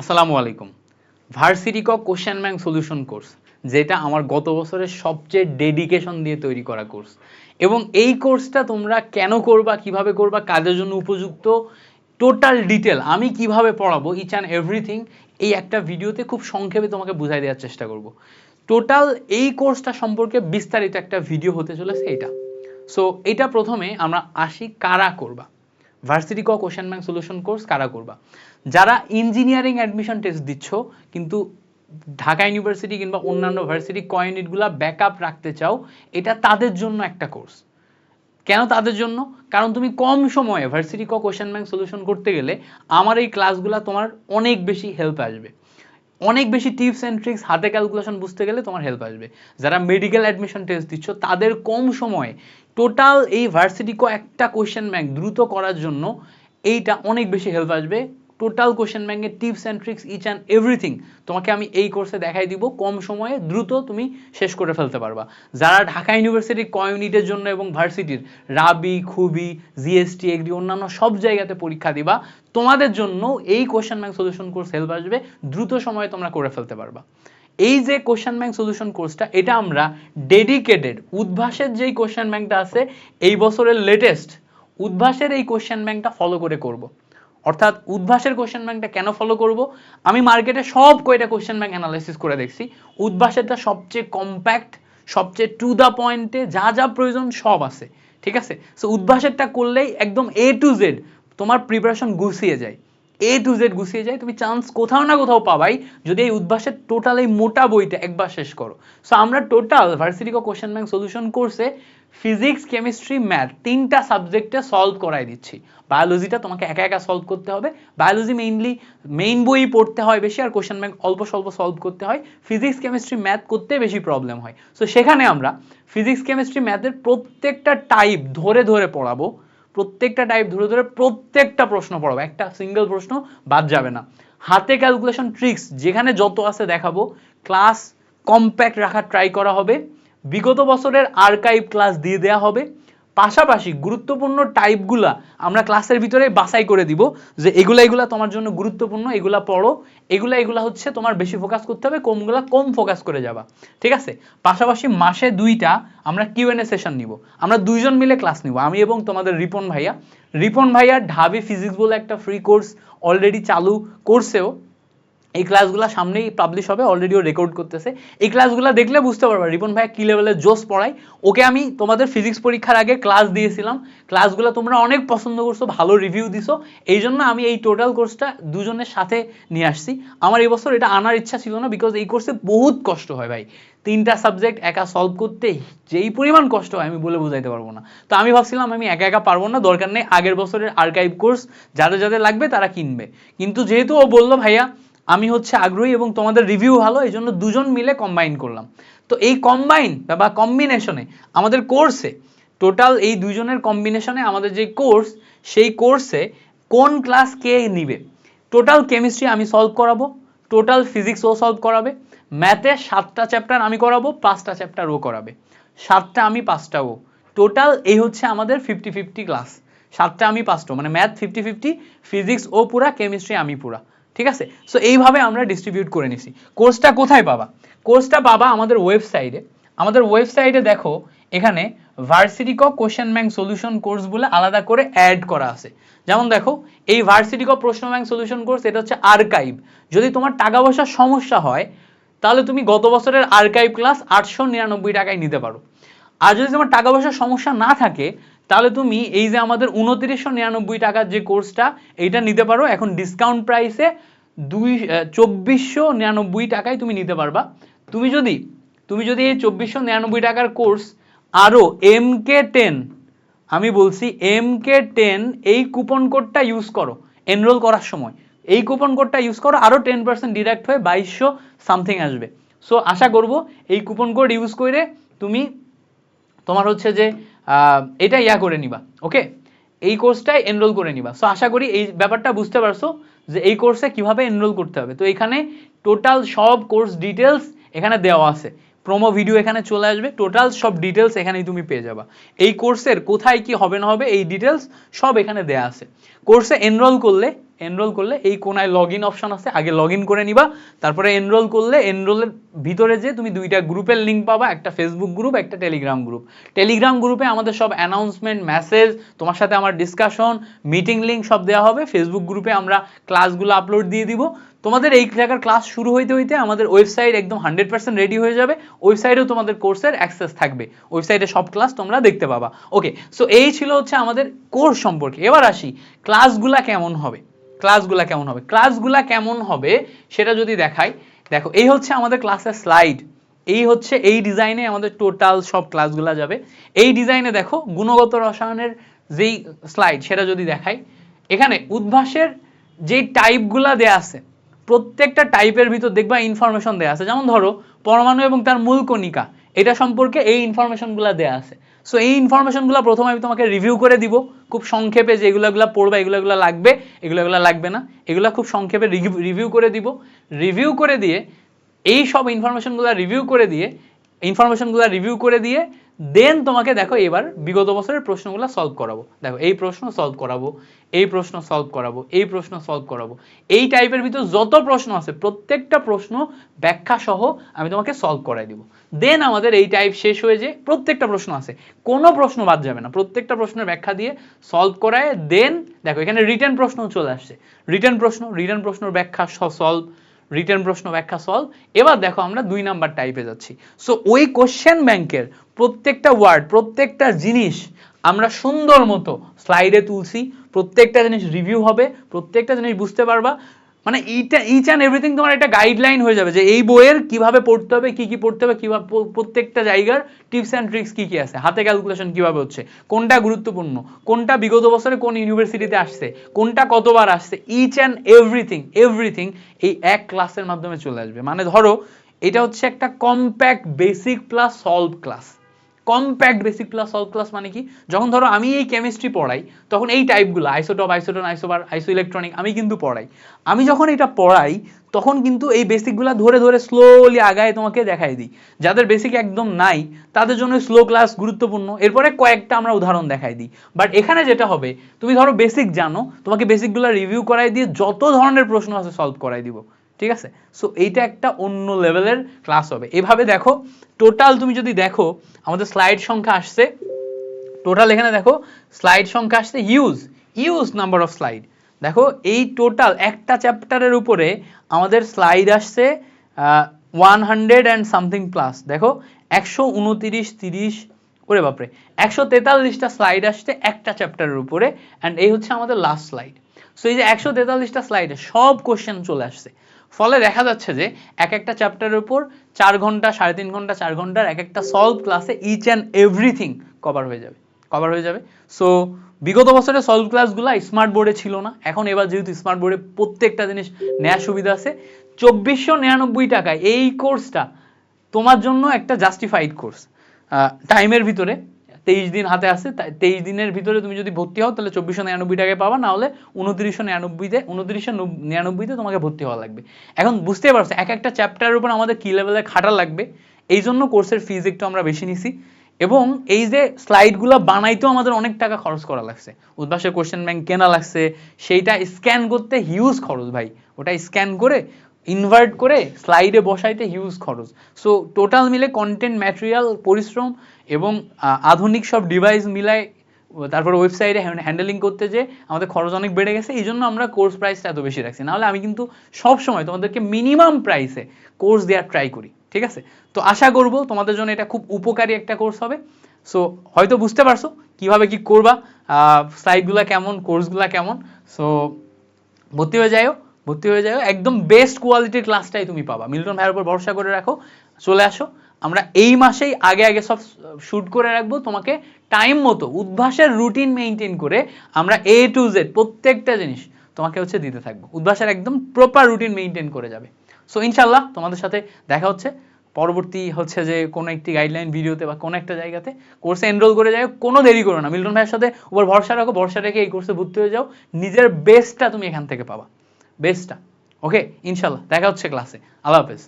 আসসালামু আলাইকুম। ভার্সিটি ক কোশ্চেন ব্যাংক সলিউশন কোর্স যেটা আমার গত বছরের সবচেয়ে ডেডিকেশন দিয়ে তৈরি করা কোর্স এবং এই কোর্সটা তোমরা কেন করবা, কীভাবে করবা কাজের জন্য উপযুক্ত টোটাল ডিটেল আমি কীভাবে পড়াবো ইচ অ্যান্ড এভরিথিং এই একটা ভিডিওতে খুব সংক্ষেপে তোমাকে বুঝাই দেওয়ার চেষ্টা করব। টোটাল এই কোর্সটা সম্পর্কে বিস্তারিত একটা ভিডিও হতে চলেছে এটা। সো এটা প্রথমে আমরা আসি কারা করবা। ভার্সিটি ক কোশ্চেন ব্যাংক সলিউশন কোর্স কারা করবা? যারা ইঞ্জিনিয়ারিং অ্যাডমিশন টেস্ট দিচ্ছ, কিন্তু ঢাকা ইউনিভার্সিটি কিংবা অন্যান্য ভার্সিটি ক ইউনিটগুলো ব্যাকআপ রাখতে চাও, এটা তাদের জন্য একটা কোর্স কেন তাদের জন্য? কারণ তুমি কম সময়ে ভার্সিটি ক কোশ্চেন ব্যাংক সলিউশন করতে গেলে আমার এই ক্লাসগুলো তোমার অনেক বেশি হেল্প আসবে। অনেক বেশি টিপস অ্যান্ড ট্রিক্স হাতে ক্যালকুলেশন বুঝতে গেলে তোমার হেল্প আসবে। যারা মেডিকেল অ্যাডমিশন টেস্ট দিচ্ছ, তাদের কম সময়ে টোটাল এই ভার্সিটি কো একটা কোশ্চেন ব্যাংক দ্রুত করার জন্য এইটা অনেক বেশি হেল্প আসবে। টোটাল কোশ্চেন ব্যাংকের tips and tricks each and everything তোমাকে আমি এই কোর্সে দেখাই দিব। কম সময়ে দ্রুত তুমি শেষ করে ফেলতে পারবা। যারা ঢাকা ইউনিভার্সিটির ক ইউনিটের জন্য এবং ভার্সিটির রাবি খুবি জিএসটি এগ্রি অন্যান্য সব জায়গাতে পরীক্ষা দিবা। তোমাদের জন্য এই question bank solution course help আসবে। দ্রুত সময়ে তোমরা করে ফেলতে পারবা। এই যে কোশ্চেন ব্যাংক সলিউশন কোর্সটা এটা আমরা ডেডিকেটেড উদ্ভাসের যেই কোশ্চেন ব্যাংকটা আছে, এই বছরের লেটেস্ট উদ্ভাসের এই কোশ্চেন ব্যাংকটা ফলো করে করব। অর্থাৎ উদ্ভাসের কোয়েশ্চেন ব্যাংকটা কেন ফলো করব? আমি মার্কেটে সব কয়টা কোয়েশ্চেন ব্যাংক অ্যানালাইসিস করে দেখছি। উদ্ভাসেরটা সবচেয়ে কম্প্যাক্ট সবচেয়ে টু দ্য পয়েন্টে যা যা প্রয়োজন সব আছে, ঠিক আছে? সো উদ্ভাসেরটা করলেই একদম এ টু জেড তোমার প্রিপারেশন গুছিয়ে যায়। এ টু জেড গুছিয়ে যায়, তুমি চান্স কোথাও না কোথাও পাবাই, যদি এই উদ্ভাসের টোটাল এই মোটা বইটা একবার শেষ করো। সো আমরা total varsity question bank solution কোর্সে ফিজিক্স কেমিস্ট্রি ম্যাথ তিনটা সাবজেক্টে সলভ করাই দিচ্ছি। বায়োলজিটা তোমাকে একা একা সলভ করতে হবে। বায়োলজি মেইনলি মেইন বই পড়তে হয় বেশি আর কোশ্চেন ব্যাংক অল্প স্বল্প সলভ করতে হয়। ফিজিক্স কেমিস্ট্রি ম্যাথ করতে বেশি প্রবলেম হয়। সো সেখানে আমরা ফিজিক্স কেমিস্ট্রি ম্যাথের প্রত্যেকটা টাইপ ধরে ধরে পড়াবো। প্রত্যেকটা টাইপ ধরে ধরে প্রত্যেকটা প্রশ্ন পড়াবো। একটা সিঙ্গেল প্রশ্ন বাদ যাবে না। হাতে ক্যালকুলেশন ট্রিক্স যেখানে যত আছে দেখাবো। ক্লাস কম্প্যাক্ট রাখার ট্রাই করা হবে। বিগত বছরের আর্কাইভ ক্লাস দিয়ে দেওয়া হবে। পাশাপাশি গুরুত্বপূর্ণ টাইপগুলা আমরা ক্লাসের ভিতরে বাছাই করে দিব যে এগুলা এগুলা তোমার জন্য গুরুত্বপূর্ণ, এগুলা পড়ো, এগুলা এগুলা হচ্ছে তোমার বেশি ফোকাস করতে হবে, কমগুলা কম ফোকাস করে যাবা, ঠিক আছে? পাশাপাশি মাসে দুইটা আমরা কিউএনএ সেশন নিব, আমরা দুইজন মিলে ক্লাস নিব, আমি এবং তোমাদের রিপন ভাইয়া। রিপন ভাইয়া ঢাবি ফিজিক্স বলে একটা ফ্রি কোর্স অলরেডি চালু করছেও এই ক্লাসগুলো সামনেই পাবলিশ হবে অলরেডিও রেকর্ড করতেছে। এই ক্লাসগুলো দেখলে বুঝতে পারবা, রিপন ভাইয়া কী লেভেলের জোস পড়ায়। ওকে আমি তোমাদের ফিজিক্স পরীক্ষার আগে ক্লাস দিয়েছিলাম। ক্লাসগুলো তোমরা অনেক পছন্দ করছ, ভালো রিভিউ দিছো। এই জন্য আমি এই টোটাল কোর্সটা দুজনের সাথে নিয়ে আসছি। আমার এই বছর এটা আনার ইচ্ছা ছিল না বিকজ এই কোর্সে বহুত কষ্ট হয় ভাই। তিনটা সাবজেক্ট একা সলভ করতে যেই পরিমাণ কষ্ট হয়, আমি বলে বোঝাইতে পারব না। তো আমি ভাবছিলাম আমি একা একা পারব না, দরকার নেই আগের বছরের আর্কাইভ কোর্স যাদের যাদের লাগবে তারা কিনবে। কিন্তু যেহেতু ও বলল ভাইয়া আমি হচ্ছে আগ্রহী এবং তোমাদের রিভিউ ভালো এই জন্য দুজন মিলে কম্বাইন করলাম। তো এই কম্বাইন বা কম্বিনেশনে আমাদের কোর্সে টোটাল এই দুজনের কম্বিনেশনে আমাদের যে কোর্স সেই কোর্সে কোন ক্লাস কে নিবে? টোটাল কেমিস্ট্রি আমি সলভ করাবো টোটাল ফিজিক্স ও সলভ করাবে ম্যাথে সাতটা চ্যাপ্টার আমি করাবো, পাঁচটা চ্যাপ্টার ও করাবে। সাতটা আমি, পাঁচটা ও। টোটাল এই হচ্ছে আমাদের ফিফটি ফিফটি ক্লাস সাতটা আমি, পাঁচটা মানে ম্যাথ ফিফটি ফিফটি ফিজিক্স ও পুরা কেমিস্ট্রি আমি পুরা। ঠিক আছে? সো এইভাবে আমরা ডিস্ট্রিবিউট করে নিছি। কোর্সটা কোথায় পাবা? কোর্সটা পাবা আমাদের ওয়েবসাইটে আমাদের ওয়েবসাইটে দেখো, এখানে ভার্সিটি ক কোশ্চেন ব্যাংক সলিউশন কোর্স বলে আলাদা করে অ্যাড করা আছে। যেমন দেখো, এই ভার্সিটি ক প্রশ্ন ব্যাংক সলিউশন কোর্স এটা হচ্ছে আর্কাইভ যদি তোমার টাকা পয়সার সমস্যা হয়, তাহলে তুমি গত বছরের আর্কাইভ ক্লাস আটশো নিরানব্বই টাকায় নিতে পারো। আর যদি তোমার টাকা পয়সার সমস্যা না থাকে তাহলে তুমি এই যে আমাদের উনত্রিশশো নিরানব্বই টাকার যে কোর্সটা এইটা নিতে পারো। এখন ডিসকাউন্ট প্রাইসে দুই চব্বিশশো নিরানব্বই টাকায় তুমি নিতে পারবা। তুমি যদি তুমি যদি এই চব্বিশশো নিরানব্বই টাকার কোর্স আরও এম কে টেন আমি বলছি এম কে টেন এই কুপন কোডটা ইউজ করো এনরোল করার সময়। এই কুপন কোডটা ইউজ করো আরও টেন পার্সেন্ট ডিডাক্ট হয়ে বাইশশো সামথিং আসবে। সো আশা করব এই কুপন কোড ইউজ করে তুমি, তোমার হচ্ছে যে এটা ইয়া করে নিবা ওকে এই কোর্সটাই এনরোল করে নিবা। সো আশা করি এই ব্যাপারটা বুঝতে পারছ যে এই কোর্সে কীভাবে এনরোল করতে হবে। তো এখানে টোটাল সব কোর্স ডিটেলস এখানে দেওয়া আছে। প্রোমো ভিডিও এখানে চলে আসবে টোটাল সব ডিটেলস এখানেই তুমি পেয়ে যাবা। এই কোর্সের কোথায় কি হবে না হবে এই ডিটেলস সব এখানে দেয়া আছে। কোর্সে এনরোল করলে এনরোল করলে এই কোনায় লগ ইন অপশন আছে, আগে লগ ইন করে নিবা, তারপরে এনরোল করলে এনরোলের ভিতরে যে তুমি দুইটা গ্রুপের লিঙ্ক পাবা, একটা ফেসবুক গ্রুপ একটা টেলিগ্রাম গ্রুপ টেলিগ্রাম গ্রুপে আমাদের সব অ্যানাউন্সমেন্ট মেসেজ তোমার সাথে আমার ডিসকাশন মিটিং লিঙ্ক সব দেওয়া হবে। ফেসবুক গ্রুপে আমরা ক্লাসগুলো আপলোড দিয়ে দিব। তোমাদের এই জায়গার ক্লাস শুরু হইতে হইতে আমাদের ওয়েবসাইট একদম হান্ড্রেড পার্সেন্ট রেডি হয়ে যাবে। ওয়েবসাইটেও তোমাদের কোর্সের অ্যাক্সেস থাকবে। ওয়েবসাইটে সব ক্লাস তোমরা দেখতে পাবা। ওকে সো এই ছিল হচ্ছে আমাদের কোর্স সম্পর্কে। এবার আসি ক্লাসগুলা কেমন হবে? ক্লাসগুলা কেমন হবে? ক্লাসগুলা কেমন হবে সেটা যদি দেখাই, দেখো, এই হচ্ছে আমাদের ক্লাসের স্লাইড এই হচ্ছে, এই ডিজাইনে আমাদের টোটাল সব ক্লাসগুলা যাবে। এই ডিজাইনে দেখো, গুণগত রসায়নের যেই স্লাইড সেটা যদি দেখাই, এখানে উদ্ভাসের যেই টাইপগুলা দেয়া আছে, প্রত্যেকটা টাইপের ভিতর দেখবা ইনফরমেশন দেয়া আছে। যেমন ধরো, পরমাণু এবং তার মূল কণিকা, এটা সম্পর্কে এই ইনফরমেশনগুলো দেয়া আছে। সো এই ইনফরমেশনগুলো প্রথমে আমি তোমাকে রিভিউ করে দিব। খুব সংক্ষেপে যে এগুলোগুলো পড়বে পড়বা এগুলো এগুলো লাগবে এগুলোগুলো এগুলো লাগবে না। এগুলো খুব সংক্ষেপে রিভিউ করে দিব। রিভিউ করে দিয়ে, এই সব ইনফরমেশনগুলো রিভিউ করে দিয়ে ইনফরমেশনগুলো রিভিউ করে দিয়ে দেন তোমাকে দেখো এবার বিগত বছরের প্রশ্নগুলো সলভ করাবো। দেখো, এই প্রশ্ন সলভ করাবো, এই প্রশ্ন সলভ করাবো, এই প্রশ্ন সলভ করাবো। এই টাইপের ভিতর যত প্রশ্ন আছে, প্রত্যেকটা প্রশ্ন ব্যাখ্যা সহ আমি তোমাকে সলভ করাই দিব। দেন আমাদের এই টাইপ শেষ হয়ে যে প্রত্যেকটা প্রশ্ন আছে। কোনো প্রশ্ন বাদ যাবে না। প্রত্যেকটা প্রশ্নের ব্যাখ্যা দিয়ে সলভ করায় দেন দেখো এখানে রিটার্ন প্রশ্ন চলে আসছে। রিটার্ন প্রশ্ন রিটার্ন প্রশ্নের ব্যাখ্যা সলভ রিটার্ন প্রশ্ন ব্যাখ্যা সলভ। এবার দেখো আমরা দুই নাম্বার টাইপে যাচ্ছি। সো ওই কোশ্চেন ব্যাংকের প্রত্যেকটা ওয়ার্ড প্রত্যেকটা জিনিস আমরা সুন্দর মতো স্লাইডে তুলছি। প্রত্যেকটা জিনিস রিভিউ হবে, প্রত্যেকটা জিনিস বুঝতে পারবা। মানে এইটা ইচ অ্যান্ড এভরিথিং তোমার একটা গাইডলাইন হয়ে যাবে যে এই বইয়ের কীভাবে পড়তে হবে, কি কি পড়তে হবে, কীভাবে প্রত্যেকটা জায়গার টিপস অ্যান্ড ট্রিক্স কি কি আছে, হাতে ক্যালকুলেশন কীভাবে হচ্ছে, কোনটা গুরুত্বপূর্ণ, কোনটা বিগত বছরে কোন ইউনিভার্সিটিতে আসছে, কোনটা কতবার আসছে ইচ অ্যান্ড এভরিথিং এভরিথিং এই এক ক্লাসের মাধ্যমে চলে আসবে। মানে ধরো, এটা হচ্ছে একটা compact basic plus solve class compact basic plus solve class মানে কি? যখন ধরো আমি এই কেমিস্ট্রি পড়াই, তখন এই টাইপগুলো isotope isotone isobar iso electronic আমি কিন্তু পড়াই। আমি যখন এটা পড়াই, তখন কিন্তু এই বেসিকগুলো ধরে ধরে স্লোলি আগায় তোমাকে দেখাই দিই। যাদের বেসিক একদম নাই, তাদের জন্য স্লো ক্লাস গুরুত্বপূর্ণ। এরপরে কয়েকটা আমরা উদাহরণ দেখাই দিই। বাট এখানে যেটা হবে, তুমি ধরো বেসিক জানো, তোমাকে বেসিকগুলো রিভিউ করাই দিয়ে যত ধরনের প্রশ্ন আছে সলভ করাই দিব। ঠিক আছে? সো এইটা একটা অন্য লেভেলের ক্লাস হবে। এভাবে দেখো টোটাল তুমি যদি দেখো, আমাদের স্লাইড সংখ্যা আসছে টোটাল এখানে দেখো স্লাইড সংখ্যা আসছে use use number of slide দেখো, এই টোটাল একটা চ্যাপ্টারের উপরে আমাদের স্লাইড আসছে one hundred and something plus দেখো, একশো উনতিরিশ, তিরিশ, ওরে বাপরে, একশো তেতাল্লিশটা স্লাইড আসছে একটা চ্যাপ্টারের উপরে অ্যান্ড এই হচ্ছে আমাদের লাস্ট স্লাইড সো এই যে একশো তেতাল্লিশটা স্লাইডে সব কোশ্চেন চলে আসছে। ফলে দেখা যাচ্ছে যে এক একটা চ্যাপ্টারের উপর চার ঘণ্টা, সাড়ে তিন ঘণ্টা, চার ঘণ্টার এক একটা সলভ ক্লাসে ইচ অ্যান্ড এভরিথিং কভার হয়ে যাবে কভার হয়ে যাবে। সো বিগত বছরের সলভ ক্লাসগুলো স্মার্ট বোর্ডে ছিল না। এখন এবার যেহেতু স্মার্ট বোর্ডে প্রত্যেকটা জিনিস নেওয়ার সুবিধা আছে, চব্বিশশো নিরানব্বই টাকায় এই কোর্সটা তোমার জন্য একটা জাস্টিফাইড কোর্স টাইমের ভিতরে তেইশ দিন হাতে আছে তাই তেইশ দিনের ভিতরে তুমি যদি ভর্তি হও, তাহলে চব্বিশশো নিরানব্বই টাকায় পাবা না হলে উনত্রিশশো নিরানব্বইতে উনত্রিশশো নিরানব্বইতে তোমাকে ভর্তি হওয়া লাগবে। এখন বুঝতে পারছ, এক একটা চ্যাপ্টারের উপর আমাদের কি লেভেলে খাটা লাগবে? এই জন্য কোর্সের ফিজ একটু আমরা বেশি নিছি। এবং এই যে স্লাইডগুলো বানাইতেও আমাদের অনেক টাকা খরচ করা লাগছে। উদ্ভাসের কোশ্চেন ব্যাংক কেনা লাগছে, সেইটা স্ক্যান করতে হিউজ খরচ ভাই। ওটা স্ক্যান করে ইনভার্ট করে স্লাইডে বসাইতে হিউজ খরচ। সো টোটাল মিলে কন্টেন্ট ম্যাটেরিয়াল পরিশ্রম এবং আধুনিক সব ডিভাইস মিলায়, তারপর ওয়েবসাইটে হ্যান্ডেলিং করতে যে আমাদের খরচ অনেক বেড়ে গেছে। এই জন্য আমরা কোর্স প্রাইসটা এত বেশি রাখছি। নাহলে আমি কিন্তু সব সময় তোমাদেরকে মিনিমাম প্রাইসে কোর্স দেওয়ার ট্রাই করি, ঠিক আছে? তো আশা করব তোমাদের জন্য এটা খুব উপকারী একটা কোর্স হবে। সো হয়তো বুঝতে পারছ কীভাবে কি করবা সাইটগুলো কেমন কোর্সগুলো কেমন। সো ভর্তি হয়ে যাও ভর্তি হয়ে যাও একদম বেস্ট কোয়ালিটির ক্লাসটাই তুমি পাবা। মিল্টন ভাইয়ের উপর ভরসা করে রাখো, চলে আসো। আমরা এই মাসেই আগে আগে সব শুট করে রাখব তোমাকে টাইম মতো, উদ্ভাসের রুটিন মেনটেন করে আমরা এ টু জেড প্রত্যেকটা জিনিস তোমাকে হচ্ছে দিতে থাকব। উদ্ভাসের একদম প্রপার রুটিন মেনটেন করে যাবে। সো ইনশাল্লাহ তোমাদের সাথে দেখা হচ্ছে। পরবর্তী হচ্ছে যে কোনো একটি গাইডলাইন ভিডিওতে বা কোনো একটা জায়গাতে কোর্সে এনরোল করে যাও কোনো দেরি করো না। মিল্টন ভাইয়ের সাথে উপর ভরসা রাখো, ভরসা রেখে এই কোর্সে ভর্তি হয়ে যাও। নিজের বেস্টটা তুমি এখান থেকে পাবা। বেস্টটা ওকে ইনশাল্লাহ দেখা হচ্ছে ক্লাসে আল্লাহ হাফেজ.